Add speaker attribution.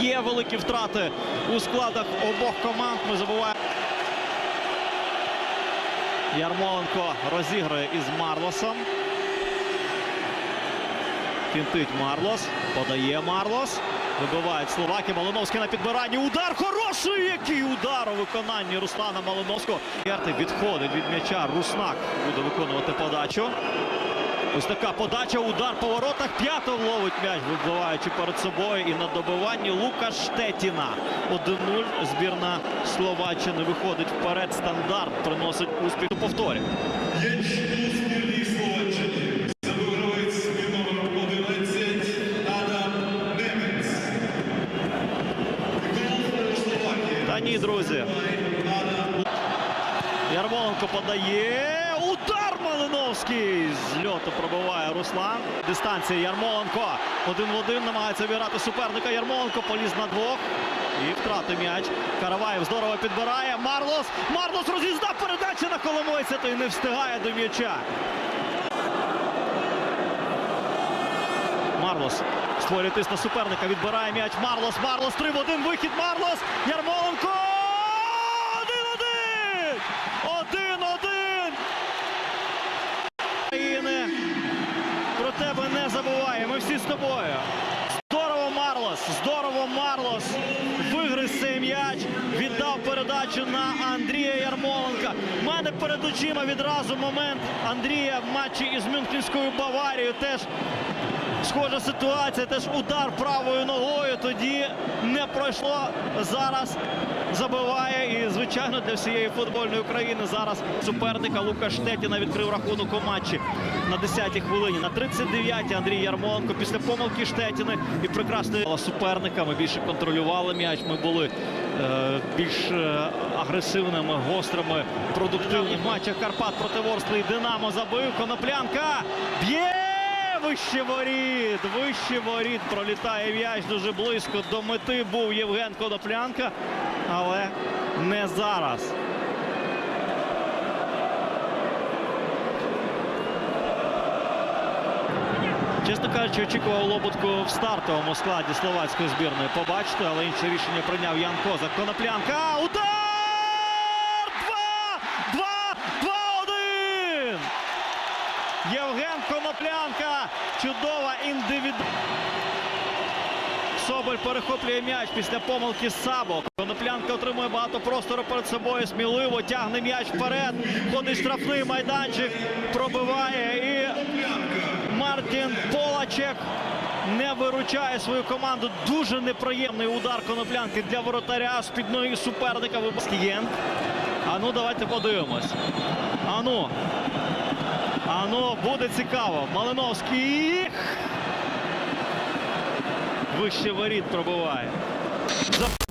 Speaker 1: Є великі втрати у складах обох команд. Ми забуваємо. Ярмоленко розігрує із Марлосом. Фінтить Марлос. Подає Марлос. Вибивають Словаки. Малиновський на підбиранні. Удар хороший! Який удар у виконанні Руслана Малиновського. Ярти відходить від м'яча. Руснак буде виконувати подачу. Ось така подача, удар по воротах. П'ятов ловить м'яч, вибиваючи перед собою. І на добиванні Лука Штетіна. 1-0. Збірна Словаччини виходить вперед. Стандарт приносить успіх у повторі.
Speaker 2: Єч у збірній Словаччині. Забив гравець під номером 11 Адам Немець. Гол у Словакії.
Speaker 1: Та ні, друзі. Ярмоленко подає. Удар З льоту пробиває Руслан. Дистанція Ярмоленко. Один в один намагається обіграти суперника. Ярмоленко поліз на двох. І втратив м'яч. Караваєв здорово підбирає. Марлос. Марлос роз'їздав передача на Коломойця. Той не встигає до м'яча. Марлос створює тиск на суперника. Відбирає м'яч. Марлос. Марлос. 3 в 1. Вихід. Марлос. Ярмоленко. Не забуває. Ми всі з тобою. Здорово, Марлос. Здорово, Марлос. Вигриз цей м'яч. Віддав передачу на Андрія Ярмоленка. У мене перед очима відразу момент Андрія в матчі із Мюнхенською Баварією. Теж Схожа ситуація, теж удар правою ногою. Тоді не пройшло. Зараз забиває. І, звичайно, для всієї футбольної України зараз суперника Лука Штетіна відкрив рахунок у матчі на 10-й хвилині. На 39-й Андрій Ярмоленко після помилки Штетіни і прекрасної суперника. Ми більше контролювали м'яч. Ми були е, більш е, агресивними, гострими, продуктивними. Матчах Карпат проти Ворскли і Динамо забив. Коноплянка б'є! Вище воріт, вище воріт пролітає м'яч дуже близько до мети був Євген Коноплянка, але не зараз. Чесно кажучи, очікував Лоботку в стартовому складі словацької збірної побачити, але інше рішення прийняв Ян Козак. Коноплянка. Удар! 2! 2! 2-1! Євген Коноплянка. Чудова індивіду. Соболь перехоплює м'яч після помилки Сабо. Коноплянка отримує багато простору перед собою. Сміливо тягне м'яч вперед. Ходить штрафний майданчик, пробиває і Мартін Полачек не виручає свою команду. Дуже неприємний удар коноплянки для воротаря з під ноги суперника. Вибаскієн. А ну давайте подивимось. Ану. Ану, буде цікаво. Малиновський. Вище воріт пробиває. За-